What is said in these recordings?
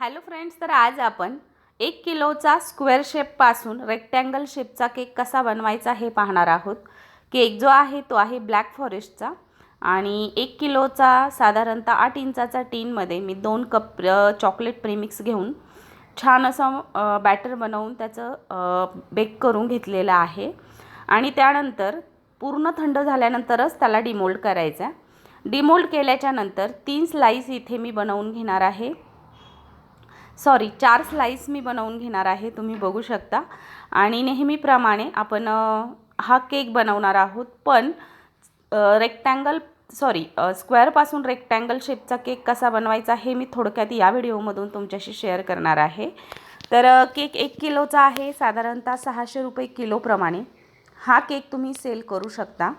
Hello friends तर आज आपण एक किलोचा स्क्वेअर शेपपासून रेक्टँगल शेपचा केक कसा बनवायचा हे पाहणार आहोत. केक जो आहे तो आहे ब्लॅक फॉरेस्टचा आणि एक किलोचा साधारणतः आठ इंचाचा टीनमध्ये मी दोन कप चॉकलेट प्रीमिक्स घेऊन छान असं बॅटर बनवून त्याचं बेक करून घेतलेलं आहे. आणि त्यानंतर पूर्ण थंड झाल्यानंतरच त्याला डिमोल्ड करायचा आहे. डिमोल्ड केल्याच्यानंतर तीन स्लाईस इथे मी बनवून घेणार आहे. सॉरी चार स्लाईस मी बनवून घेणार आहे तुम्ही बघू शकता. आणि नेहमीप्रमाणे आपण हा केक बनवणार आहोत पण रेक्टँगल सॉरी स्क्वेअरपासून रेक्टँगल शेपचा केक कसा बनवायचा हे मी थोडक्यात या व्हिडिओमधून तुमच्याशी शेअर करणार आहे. तर केक एक किलोचा आहे साधारणतः सहाशे रुपये किलोप्रमाणे. हा केक तुम्ही सेल करू शकता.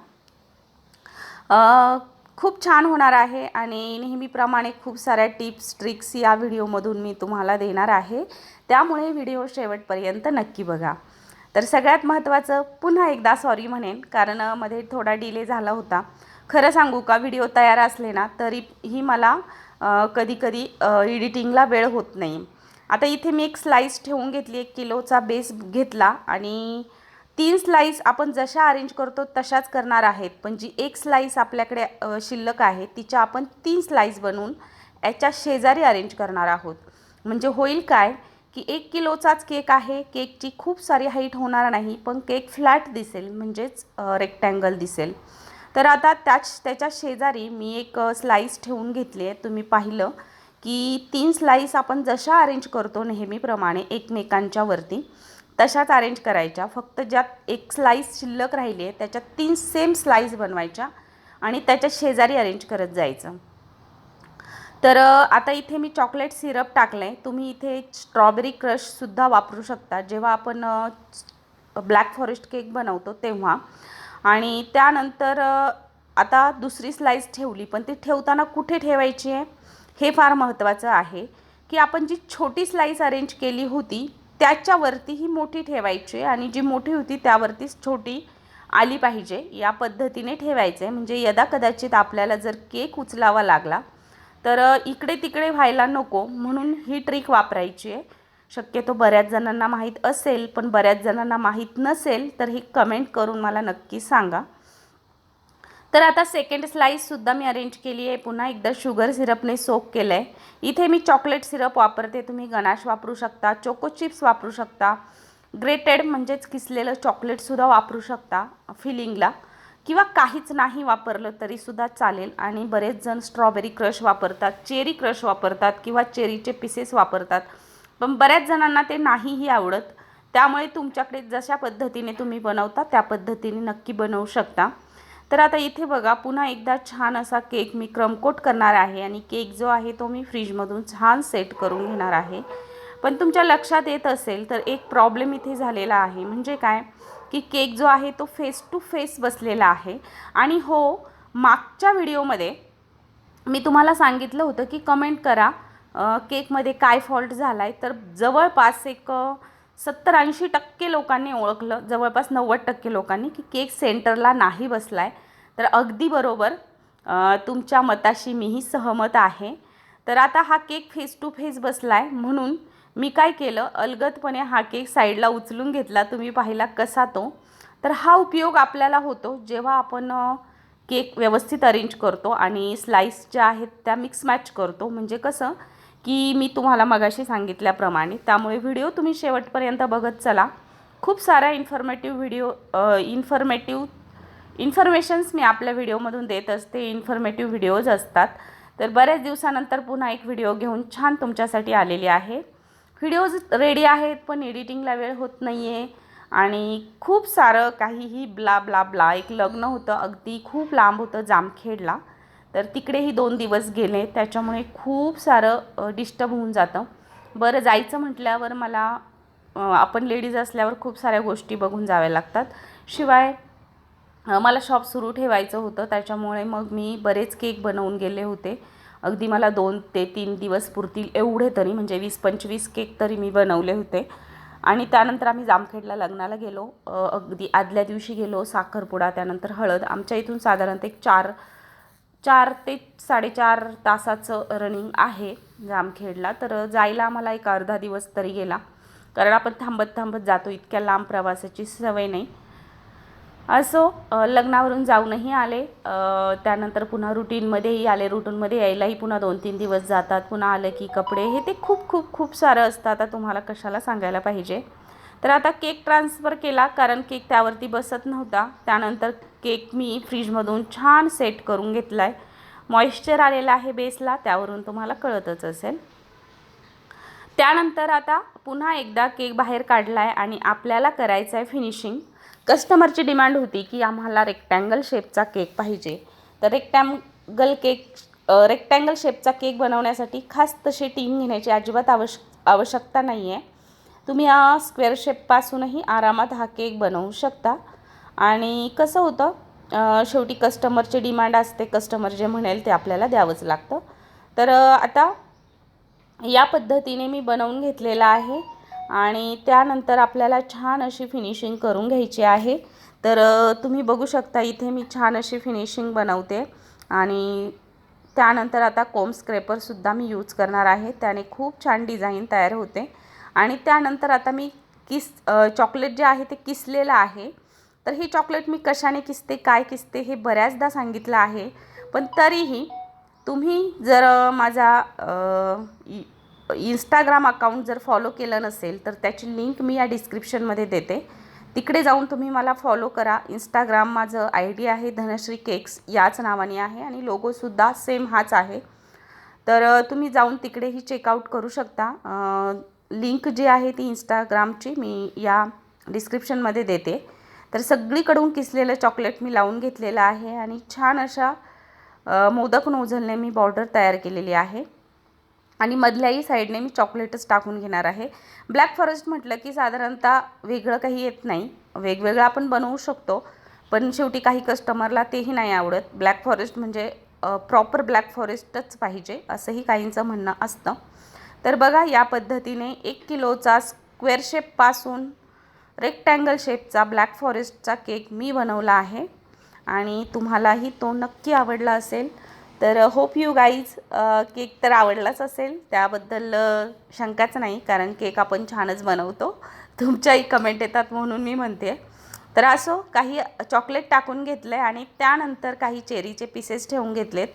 खूप छान होणार आहे आणि नेहमीप्रमाणे खूप साऱ्या टिप्स ट्रिक्स या व्हिडिओमधून मी तुम्हाला देणार आहे. त्यामुळे व्हिडिओ शेवटपर्यंत नक्की बघा. तर सगळ्यात महत्त्वाचं पुन्हा एकदा सॉरी म्हणेन कारण मध्ये थोडा डिले झाला होता. खरं सांगू का व्हिडिओ तयार असले ना तरीही मला कधीकधी एडिटिंगला वेळ होत नाही. आता इथे मी एक स्लाईस ठेवून घेतली एक किलोचा बेस घेतला आणि तीन स्लाईस आपण जशा अरेंज करतो तशाच करणार आहेत. पण जी एक स्लाईस आपल्याकडे शिल्लक आहे तिच्या आपण तीन स्लाईस बनवून याच्या शेजारी अरेंज करणार आहोत. म्हणजे होईल काय की एक किलोचाच केक आहे केकची खूप सारी हाईट होणार नाही पण केक फ्लॅट दिसेल म्हणजेच रेक्टँगल दिसेल. तर आता त्याच त्याच्या शेजारी मी एक स्लाईस ठेवून घेतली आहे. तुम्ही पाहिलं की तीन स्लाईस आपण जशा अरेंज करतो नेहमीप्रमाणे एकमेकांच्या वरती तशाच अरेंज करायच्या. फक्त ज्यात एक स्लाईस शिल्लक राहिली आहे त्याच्यात तीन सेम स्लाईस बनवायच्या आणि त्याच्या शेजारी अरेंज करत जायचं. तर आता इथे मी चॉकलेट सिरप टाकलं आहे तुम्ही इथे स्ट्रॉबेरी क्रशसुद्धा वापरू शकता. जेव्हा आपण ब्लॅक फॉरेस्ट केक बनवतो तेव्हा. आणि त्यानंतर आता दुसरी स्लाईस ठेवली पण ती ठेवताना कुठे ठेवायची आहे? हे फार महत्त्वाचं आहे की आपण जी छोटी स्लाईस अरेंज केली होती त्याच्यावरती ही मोठी ठेवायची आणि जी मोठी होती त्यावरतीच छोटी आली पाहिजे. या पद्धतीने ठेवायचं. आहे म्हणजे यदा कदाचित आपल्याला जर केक उचलावा लागला तर इकडे तिकडे व्हायला नको म्हणून ही ट्रिक वापरायची आहे. शक्यतो बऱ्याच जणांना माहीत असेल पण बऱ्याच जणांना माहीत नसेल तर ही कमेंट करून मला नक्की सांगा. तर आता सेकंड स्लाईससुद्धा मी अरेंज केली आहे. पुन्हा एकदा शुगर सिरपने सोक केलं आहे इथे मी चॉकलेट सिरप वापरते. तुम्ही गणाश वापरू शकता चोको चिप्स वापरू शकता. ग्रेटेड म्हणजेच किसलेलं चॉकलेटसुद्धा वापरू शकता फिलिंगला किंवा काहीच नाही वापरलं तरीसुद्धा चालेल. आणि बरेच जण स्ट्रॉबेरी क्रश वापरतात चेरी क्रश वापरतात किंवा चेरीचे पीसेस वापरतात. पण बऱ्याच जणांना ते नाहीही आवडत. त्यामुळे तुमच्याकडे जशा पद्धतीने तुम्ही बनवता त्या पद्धतीने नक्की बनवू शकता. तर आता इथे बघा पुन्हा एकदा छान असा केक मी क्रमकोट करणार आहे आणि केक जो आहे तो मी फ्रीजमधून छान सेट करून घेणार आहे. पण तुमच्या लक्षात येत असेल तर एक प्रॉब्लेम इथे झालेला आहे. म्हणजे काय? की केक जो आहे तो फेस टू फेस बसलेला आहे. आणि हो मागच्या व्हिडिओमध्ये मी तुम्हाला सांगितलं होतं की कमेंट करा केकमध्ये काय फॉल्ट झाला आहे तर जवळपास एक सत्तर ऐंशी टक्के लोकांनी ओळखलं जवळपास नव्वद टक्के लोकांनी की केक सेंटरला नाही बसला आहे तर अगदी बरोबर तुमच्या मताशी मीही सहमत आहे. तर आता हा केक फेस टू फेस बसला आहे म्हणून मी काय केलं अलगदपणे हा केक साईडला उचलून घेतला. तुम्ही पाहिला कसा तो. तर हा उपयोग आपल्याला होतो जेव्हा आपण केक व्यवस्थित अरेंज करतो आणि स्लाईस ज्या आहेत त्या मिक्स मॅच करतो. म्हणजे कसं की मी तुम्हाला मगाशी सांगितल्याप्रमाणे. त्यामुळे व्हिडिओ तुम्ही शेवटपर्यंत बघत चला. खूप साऱ्या इन्फॉर्मेटिव्ह व्हिडिओ इन्फॉर्मेटिव्ह इन्फॉर्मेशन्स मी आपल्या व्हिडिओमधून देत असते. इन्फॉर्मेटिव्ह व्हिडिओज असतात. तर बऱ्याच दिवसानंतर पुन्हा एक व्हिडिओ घेऊन छान तुमच्यासाठी आलेली आहे. व्हिडिओज रेडी आहेत पण एडिटिंगला वेळ होत नाही आहे आणि खूप सारं काहीही ब्ला ब्ला ब्ला एक लग्न होतं अगदी खूप लांब होतं जामखेडला. तर तिकडेही दोन दिवस गेले. त्याच्यामुळे खूप सारं डिस्टर्ब होऊन जातं. बरं जायचं म्हटल्यावर मला आपण लेडीज असल्यावर खूप साऱ्या गोष्टी बघून जाव्या लागतात. शिवाय मला शॉप सुरू ठेवायचं होतं. त्याच्यामुळे मग मी बरेच केक बनवून गेले होते. अगदी मला दोन ते तीन दिवस पुरतील एवढे तरी म्हणजे वीस पंचवीस केक तरी मी बनवले होते. आणि त्यानंतर आम्ही जामखेडला लग्नाला गेलो. अगदी आदल्या दिवशी गेलो. साखरपुडा त्यानंतर हळद. आमच्या इथून साधारणतः एक चार चार ते साडेचार तासाचं रनिंग आहे जामखेडला तर जायला आम्हाला एक अर्धा दिवस तरी गेला. कारण आपण थांबत थांबत जातो इतक्या लांब प्रवासाची सवय नाही. असो लग्नावरून जाऊनही आले. त्यानंतर पुन्हा रुटीनमध्येही आले. रुटीनमध्ये यायलाही पुन्हा दोन तीन दिवस जातात. पुन्हा आलं की कपडे हे ते खूप खूप खूप सारं असतं. आता तुम्हाला कशाला सांगायला पाहिजे? तर आता केक ट्रान्सफर केला. कारण केक त्यावरती बसत नव्हता. त्यानंतर केक मी फ्रीजमधून छान सेट करून घेतला आहे मॉइश्चर आलेला आहे बेसला त्यावरून तुम्हाला कळतच असेल. त्यानंतर आता पुन्हा एकदा केक बाहेर काढला आहे आणि आपल्याला करायचं आहे फिनिशिंग. कस्टमरची डिमांड होती की आम्हाला रेक्टँगल शेपचा केक पाहिजे. तर रेक्टँगल केक रेक्टँगल शेपचा केक बनवण्यासाठी खास तशी टीम घेण्याची अजिबात आवश्यक आवश्यकता नाही आहे तुम्ही या स्क्वेअर शेपपासूनही आरामात हा केक बनवू शकता. आणि कसं होतं शेवटी कस्टमरची डिमांड असते कस्टमर जे म्हणेल ते आपल्याला द्यावंच लागतं. तर आता या पद्धतीने मी बनवून घेतलेला आहे आणि त्यानंतर आपल्याला छान अशी फिनिशिंग करून घ्यायची आहे. तर तुम्ही बघू शकता इथे मी छान अशी फिनिशिंग बनवते आणि त्यानंतर आता कोम स्क्रेपरसुद्धा मी यूज करणार आहे. त्याने खूप छान डिझाईन तयार होते. आणि त्यानंतर आता मी किस चॉकलेट जे आहे ते किसलेलं आहे. तर ही चॉकलेट मी कशाने किसते काय किसते हे बऱ्याचदा सांगितलं आहे. पण तरीही तुम्ही जर माझा इ- इंस्टाग्राम अकाउंट जर फॉलो केलं नसेल तर त्याची लिंक मी या डिस्क्रिप्शनमध्ये देते. तिकडे जाऊन तुम्ही मला फॉलो करा. इंस्टाग्राम माझं आय डी आहे धनश्री केक्स याच नावाने आहे आणि लोगोसुद्धा सेम हाच आहे. तर तुम्ही जाऊन तिकडेही चेकआउट करू शकता. लिंक जी आहे ती इंस्टाग्रामची मी या डिस्क्रिप्शनमध्ये देते. तर सगळीकडून किसलेलं चॉकलेट मी लावून घेतलेलं आहे आणि छान अशा मोदक नोझलने मी बॉर्डर तयार केलेली आहे. आणि मधल्याही साईडने मी चॉकलेटच टाकून घेणार आहे. ब्लॅक फॉरेस्ट म्हटलं की साधारणतः वेगळं काही येत नाही. वेगवेगळं आपण बनवू शकतो पण शेवटी काही कस्टमरला तेही नाही आवडत. ब्लॅक फॉरेस्ट म्हणजे प्रॉपर ब्लॅक फॉरेस्टच पाहिजे असंही काहींचं म्हणणं असतं. तर बघा या पद्धतीने एक किलोचा स्क्वेअर शेपपासून रेक्टँगल शेपचा ब्लॅक फॉरेस्टचा केक मी बनवला आहे. आणि तुम्हालाही तो नक्की आवडला असेल तर होप यू गाईज केक तर आवडलाच असेल. त्याबद्दल शंकाच नाही कारण केक आपण छानच बनवतो. तुमच्याही कमेंट येतात म्हणून मी म्हणते. तर असो काही चॉकलेट टाकून घेतलं आहे आणि त्यानंतर काही चेरीचे पीसेस ठेवून घेतलेत.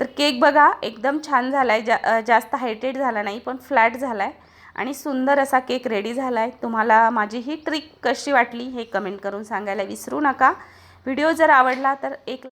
तर केक बघा एकदम छान झाला आहे जा जास्त हायटेड झाला नाही पण फ्लॅट झाला आहे आणि सुंदर असा केक रेडी झाला आहे तुम्हाला माझी ही ट्रिक कशी वाटली हे कमेंट करून सांगायला विसरू नका. व्हिडिओ जर आवडला तर एक